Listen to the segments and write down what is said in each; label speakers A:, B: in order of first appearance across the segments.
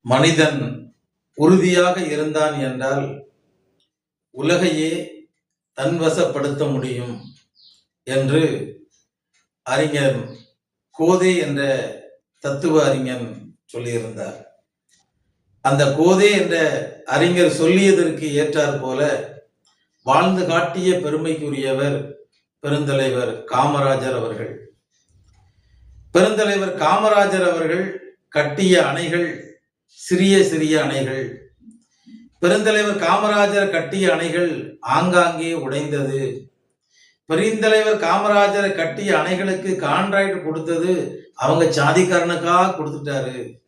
A: மனிதன் உறுதியாக இருந்தான் என்றால் உலகையே தன்வசப்படுத்த முடியும் என்று அறிஞர் கோதே என்ற தத்துவ அறிஞன் சொல்லியிருந்தார். அந்த கோதே என்ற அறிஞர் சொல்லியதற்கு ஏற்றார் போல வாழ்ந்து காட்டிய பெருமைக்குரியவர் பெருந்தலைவர் காமராஜர் அவர்கள். பெருந்தலைவர் காமராஜர் அவர்கள் கட்டிய அணைகள் சிறிய சிறிய அணைகள். பெருந்தலைவர் காமராஜர் கட்டிய அணைகள் ஆங்காங்கே உடைந்தது. பெருந்தலைவர் காமராஜர் கட்டிய அணைகளுக்கு கான்ட்ராக்ட் கொடுத்தது அவங்க சாதிக்காரனுக்காக கொடுத்துட்டாரு.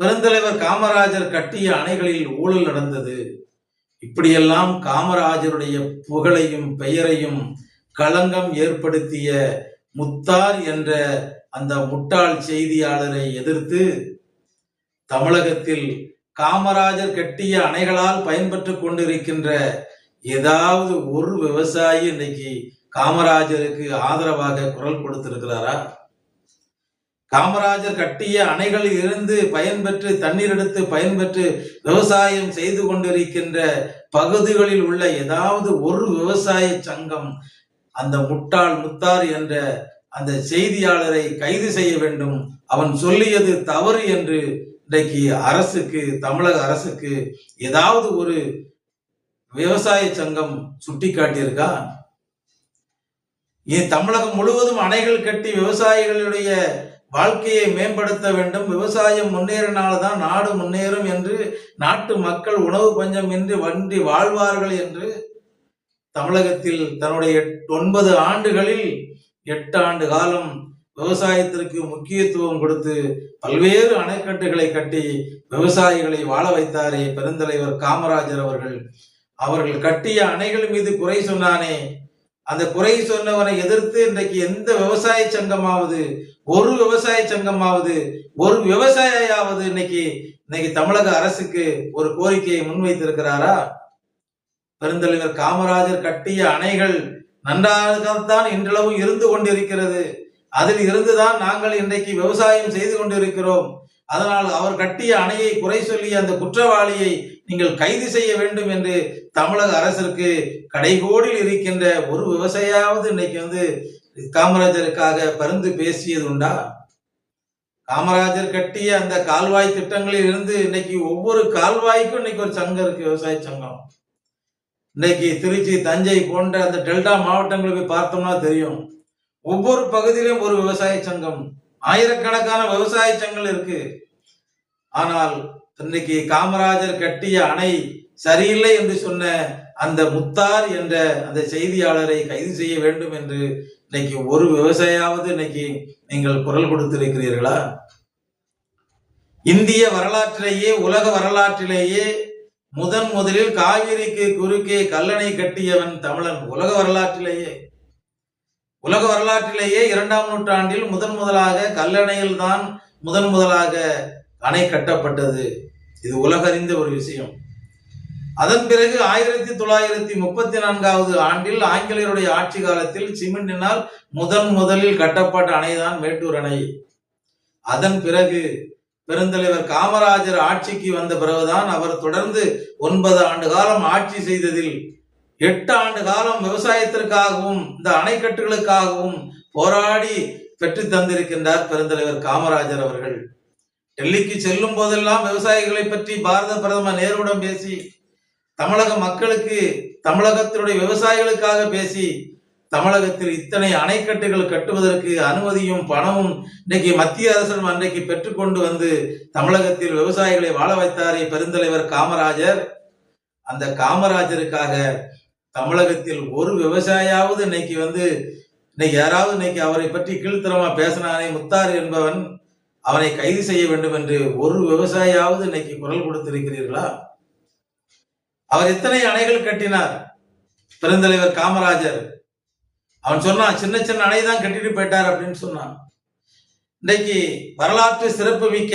A: பெருந்தலைவர் காமராஜர் கட்டிய அணைகளில் ஊழல் நடந்தது. இப்படியெல்லாம் காமராஜருடைய புகழையும் பெயரையும் களங்கம் ஏற்படுத்திய முத்தார் என்ற அந்த முட்டாள் செய்தியாளரை எதிர்த்து தமிழகத்தில் காமராஜர் கட்டிய அணைகளால் பயன்பெற்றுக் கொண்டிருக்கின்ற ஏதாவது ஒரு விவசாயி இன்னைக்கு காமராஜருக்கு ஆதரவாக குரல் கொடுத்திருக்கிறாரா? காமராஜர் கட்டிய அணைகளில் இருந்து பயன்பெற்று தண்ணீர் எடுத்து பயன்பெற்று விவசாயம் செய்து கொண்டிருக்கின்ற பகுதிகளில் உள்ள ஏதாவது ஒரு விவசாய சங்கம் அந்த முட்டாள் முத்தார் என்ற அந்த செய்தியாளரை கைது செய்ய வேண்டும். அவன் சொல்லியது தவறு என்று இன்றைக்கு அரசுக்கு தமிழக அரசுக்கு ஏதாவது ஒரு விவசாய சங்கம் சுட்டி காட்டியிருக்கா ஏன் தமிழகம் முழுவதும் அணைகள் கட்டி விவசாயிகளுடைய வாழ்க்கையை மேம்படுத்த வேண்டும்? விவசாயம் முன்னேறினால்தான் நாடு முன்னேறும் என்று நாட்டு மக்கள் உணவு பஞ்சம் என்று வன்றி வாழ்வார்கள் என்று தமிழகத்தில் தன்னுடைய எட்- ஒன்பது ஆண்டுகளில் எட்டு ஆண்டு காலம் விவசாயத்திற்கு முக்கியத்துவம் கொடுத்து பல்வேறு அணைக்கட்டுகளை கட்டி விவசாயிகளை வாழ வைத்தாரே பெருந்தலைவர் காமராஜர் அவர்கள். அவர்கள் கட்டிய அணைகள் மீது குறை சொன்னானே. அந்த குறை சொன்னவனை எதிர்த்து இன்றைக்கு எந்த விவசாய சங்கமாவது ஒரு விவசாய சங்கமாவது ஒரு விவசாயியாவது இன்னைக்கு இன்னைக்கு தமிழக அரசுக்கு ஒரு கோரிக்கையை முன்வைத்திருக்கிறாரா? பெருந்தலைவர் காமராஜர் கட்டிய அணைகள் நன்றாகத்தான் இன்றளவும் இருந்து கொண்டிருக்கிறது. அதில் இருந்துதான் நாங்கள் இன்றைக்கு விவசாயம் செய்து கொண்டிருக்கிறோம். அதனால் அவர் கட்டிய அணையை குறை சொல்லி அந்த குற்றவாளியை நீங்கள் கைது செய்ய வேண்டும் என்று தமிழக அரசிற்கு கடைகோடில் இருக்கின்ற ஒரு விவசாயாவது இன்னைக்கு வந்து காமராஜருக்காக பருந்து பேசியது உண்டா? காமராஜர் கட்டிய அந்த கால்வாய் திட்டங்களில் இருந்து இன்னைக்கு ஒவ்வொரு கால்வாய்க்கும் இன்னைக்கு ஒரு சங்கம் இருக்கு விவசாய சங்கம். இன்னைக்கு திருச்சி தஞ்சை போன்ற அந்த டெல்டா மாவட்டங்களை போய் பார்த்தோம்னா தெரியும். ஒவ்வொரு பகுதியிலும் ஒரு விவசாய சங்கம். ஆயிரக்கணக்கான விவசாய சங்கங்கள் இருக்கு. ஆனால் இன்னைக்கு காமராஜர் கட்டிய அணை சரியில்லை என்று சொன்ன அந்த முத்தார் என்ற அந்த செய்தியாளரை கைது செய்ய வேண்டும் என்று இன்னைக்கு ஒரு விவசாயாவது இன்னைக்கு நீங்கள் குரல் கொடுத்திருக்கிறீர்களா? இந்திய வரலாற்றிலேயே உலக வரலாற்றிலேயே முதன் முதலில் காவிரிக்கு குறுக்கே கல்லணை கட்டியவன் தமிழன். உலக வரலாற்றிலேயே. உலக வரலாற்றிலேயே இரண்டாம் நூற்றாண்டில் முதன் முதலாக கல்லணையில் தான் முதன் முதலாக அணை கட்டப்பட்டது. இது உலகறிந்த ஒரு விஷயம். அதன் பிறகு ஆயிரத்தி தொள்ளாயிரத்தி முப்பத்தி நான்காவது ஆண்டில் ஆங்கிலேயருடைய ஆட்சி காலத்தில் சிமெண்டினால் முதன் முதலில் கட்டப்பட்ட அணைதான் மேட்டூர் அணை. அதன் பிறகு பெருந்தலைவர் காமராஜர் ஆட்சிக்கு வந்த பிறகுதான் அவர் தொடர்ந்து ஒன்பது ஆண்டு காலம் ஆட்சி செய்ததில் எட்டு ஆண்டு காலம் விவசாயத்திற்காகவும் இந்த அணைக்கட்டுகளுக்காகவும் போராடி பெற்று தந்திருக்கின்றார் பெருந்தலைவர் காமராஜர் அவர்கள். டெல்லிக்கு செல்லும் போதெல்லாம் விவசாயிகளை பற்றி பாரத பிரதமர் நேருடன் பேசி தமிழக மக்களுக்கு தமிழகத்தினுடைய விவசாயிகளுக்காக பேசி தமிழகத்தில் இத்தனை அணைக்கட்டுகள் கட்டுவதற்கு அனுமதியும் பணமும் இன்னைக்கு மத்திய அரசு அன்றைக்கு பெற்றுக்கொண்டு வந்து தமிழகத்தில் விவசாயிகளை வாழ வைத்தாரே பெருந்தலைவர் காமராஜர். அந்த காமராஜருக்காக தமிழகத்தில் ஒரு விவசாயியாவது இன்னைக்கு வந்து இன்னைக்கு யாராவது இன்னைக்கு அவரை பற்றி கீழ்த்தரமா பேசினானே முத்தார் என்பவன் அவனை கைது செய்ய வேண்டும் என்று ஒரு விவசாயியாவது இன்னைக்கு குரல் கொடுத்திருக்கிறீர்களா? அவர் எத்தனை அணைகள் கட்டினார்? பெருந்தலைவர் காமராஜர். அவன் சொன்னான் சின்ன சின்ன அணை தான் கட்டிட்டு போயிட்டார் அப்படின்னு சொன்னான். இன்னைக்கு வரலாற்று சிறப்பு மிக்க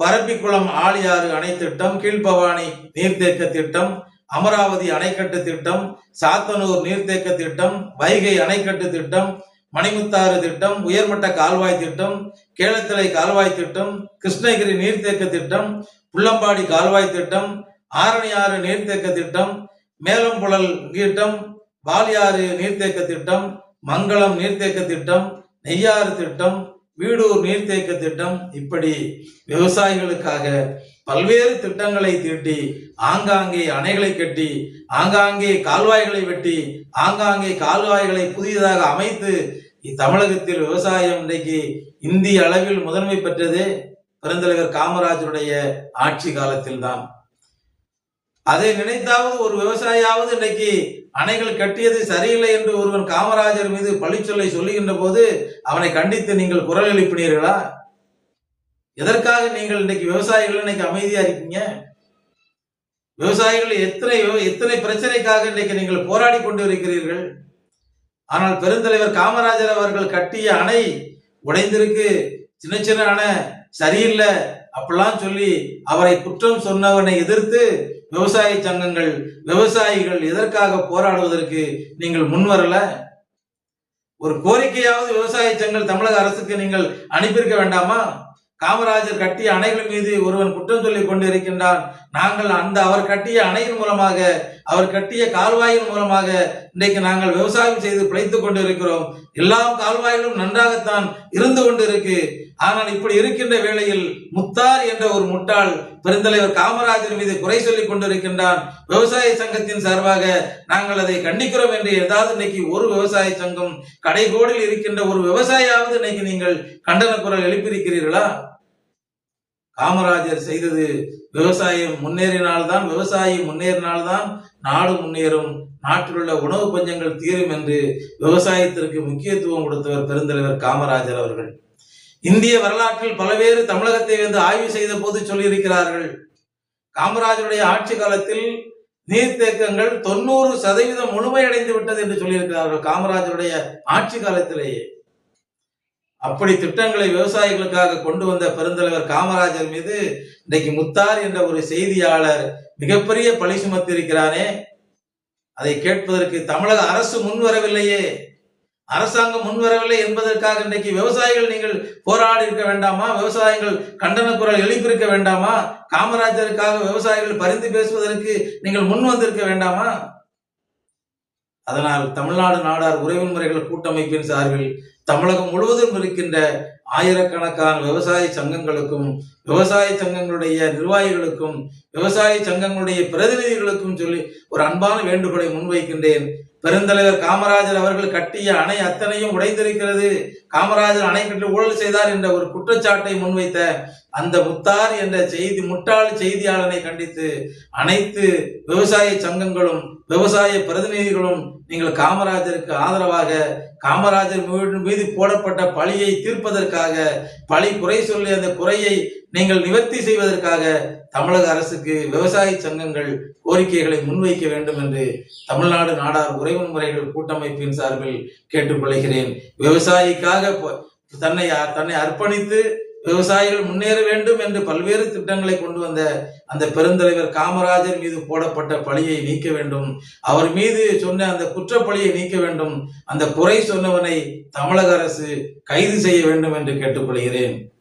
A: பரப்பிக்குளம் ஆழியாறு அணை திட்டம் கீழ்பவானி நீர்த்தேக்க திட்டம் அமராவதி அணைக்கட்டு திட்டம் சாத்தனூர் நீர்த்தேக்க திட்டம் வைகை அணைக்கட்டு திட்டம் மணிமுத்தாறு திட்டம் உயர்மட்ட கால்வாய் திட்டம் கேளத்தலை கால்வாய் திட்டம் கிருஷ்ணகிரி நீர்த்தேக்க திட்டம் புள்ளம்பாடி கால்வாய் திட்டம் ஆரணியாறு நீர்த்தேக்க திட்டம் மேலம்புழல் திட்டம் வாலியாறு நீர்த்தேக்க திட்டம் மங்களம் நீர்த்தேக்க திட்டம் நெய்யாறு திட்டம் வீடூர் நீர்த்தேக்க திட்டம் இப்படி விவசாயிகளுக்காக பல்வேறு திட்டங்களை தீட்டி ஆங்காங்கே அணைகளை கட்டி ஆங்காங்கே கால்வாய்களை வெட்டி ஆங்காங்கே கால்வாய்களை புதியதாக அமைத்து தமிழகத்தில் விவசாயம் இன்றைக்கு இந்திய அளவில் முதன்மை பெற்றதே பெருந்தலைவர் காமராஜருடைய ஆட்சி காலத்தில் தான் அதை நினைத்தாவது ஒரு விவசாயியாவது இன்றைக்கு அணைகள் கட்டியது சரியில்லை என்று ஒருவன் காமராஜர் மீது பழிச்சொல்லை சொல்லுகின்ற போது அவனை கண்டித்து நீங்கள் குரல் எழுப்பினீர்களா எதற்காக நீங்கள் இன்னைக்கு விவசாயிகள் இன்னைக்கு அமைதியா இருக்கீங்க? விவசாயிகள் எத்தனை எத்தனை பிரச்சனைக்காக இன்னைக்கு நீங்கள் போராடி கொண்டு இருக்கிறீர்கள்? ஆனால் பெருந்தலைவர் காமராஜர் அவர்கள் கட்டிய அணை உடைந்திருக்கு. சின்ன சின்ன அணை சரியில்லை அப்படிலாம் சொல்லி அவரை குற்றம் சொன்னவனை எதிர்த்து விவசாய சங்கங்கள் விவசாயிகள் எதற்காக போராடுவதற்கு நீங்கள் முன்வரல ஒரு கோரிக்கையாவது விவசாய சங்கங்கள் தமிழக அரசுக்கு நீங்கள் அனுப்பியிருக்க வேண்டாமா? காமராஜர் கட்டிய அணைகள் மீது ஒருவன் குற்றம் சொல்லிக் கொண்டிருக்கின்றான். நாங்கள் அந்த அவர் கட்டிய அணையின் மூலமாக அவர் கட்டிய கால்வாயின் மூலமாக இன்றைக்கு நாங்கள் விவசாயம் செய்து பிழைத்துக் கொண்டிருக்கிறோம். எல்லா கால்வாய்களும் நன்றாகத்தான் இருந்து கொண்டிருக்கு. ஆனால் இப்படி இருக்கின்ற வேளையில் முத்தார் என்ற ஒரு முட்டாள் பெருந்தலைவர் காமராஜர் மீது குறை சொல்லிக் கொண்டிருக்கின்றான். விவசாய சங்கத்தின் சார்பாக நாங்கள் அதை கண்டிக்கிறோம் என்று ஏதாவது இன்னைக்கு ஒரு விவசாய சங்கம் கடைகோடில் இருக்கின்ற ஒரு விவசாயியாவது இன்னைக்கு நீங்கள் கண்டன குரல் எழுப்பியிருக்கிறீர்களா? காமராஜர் செய்தது விவசாயம் முன்னேறினால்தான் விவசாயி முன்னேறினால்தான் நாடு முன்னேறும் நாட்டில் உள்ள உணவு பஞ்சங்கள் தீரும் என்று விவசாயத்திற்கு முக்கியத்துவம் கொடுத்தவர் பெருந்தலைவர் காமராஜர் அவர்கள். இந்திய வரலாற்றில் பலவேறு தமிழகத்தை வந்து ஆய்வு செய்த போது சொல்லியிருக்கிறார்கள். காமராஜருடைய ஆட்சி காலத்தில் நீர்த்தேக்கங்கள் தொண்ணூறு சதவீதம் முழுமையடைந்து விட்டது என்று சொல்லியிருக்கிறார்கள் காமராஜருடைய ஆட்சி காலத்திலேயே. அப்படி திட்டங்களை விவசாயிகளுக்காக கொண்டு வந்த பெருந்தலைவர் காமராஜர் மீது இன்றைக்கு முத்தார் என்ற ஒரு செய்தியாளர் மிகப்பெரிய பழி சுமத்திருக்கிறானே அதை கேட்பதற்கு தமிழக அரசு முன்வரவில்லையே. அரசாங்கம் முன்வரவில்லை என்பதற்காக இன்றைக்கு விவசாயிகள் நீங்கள் போராடி இருக்க வேண்டாமா? விவசாயிகள் கண்டன குரல் எழுப்பியிருக்க வேண்டாமா? காமராஜருக்காக விவசாயிகள் பரிந்து பேசுவதற்கு நீங்கள் முன் வந்திருக்க வேண்டாமா? அதனால் தமிழ்நாடு நாடார் உறவின் முறைகள் கூட்டமைப்பின் சார்பில் தமிழகம் முழுவதும் இருக்கின்ற ஆயிரக்கணக்கான விவசாய சங்கங்களுக்கும் விவசாய சங்கங்களுடைய நிர்வாகிகளுக்கும் விவசாய சங்கங்களுடைய பிரதிநிதிகளுக்கும் சொல்லி ஒரு அன்பான வேண்டுகோளை முன்வைக்கின்றேன். பெருந்தலைவர் காமராஜர் அவர்கள் கட்டிய அணை அத்தனையும் உடைந்திருக்கிறது காமராஜர் அணை கட்டி ஊழல் செய்தார் என்ற ஒரு குற்றச்சாட்டை முன்வைத்த அந்த முத்தார் என்ற செய்தி முட்டாள் செய்தியாளனை கண்டித்து அனைத்து விவசாய சங்கங்களும் விவசாய பிரதிநிதிகளும் நீங்கள் காமராஜருக்கு ஆதரவாக காமராஜர் மீது போடப்பட்ட பழியை தீர்ப்பதற்காக பழி குறை சொல்லி அந்த குறையை நீங்கள் நிவர்த்தி செய்வதற்காக தமிழக அரசுக்கு விவசாய சங்கங்கள் கோரிக்கைகளை முன்வைக்க வேண்டும் என்று தமிழ்நாடு நாடார் உறவு முறைகள் கூட்டமைப்பின் சார்பில் கேட்டுக்கொள்கிறேன். விவசாயிக்காக தன்னை தன்னை அர்ப்பணித்து விவசாயிகள் முன்னேற வேண்டும் என்று பல்வேறு திட்டங்களை கொண்டு வந்த அந்த பெருந்தலைவர் காமராஜர் மீது போடப்பட்ட பழியை நீக்க வேண்டும். அவர் மீது சொன்ன அந்த குற்றப்பழியை நீக்க வேண்டும். அந்த குறை சொன்னவனை தமிழக அரசு கைது செய்ய வேண்டும் என்று கேட்டுக்கொள்கிறேன்.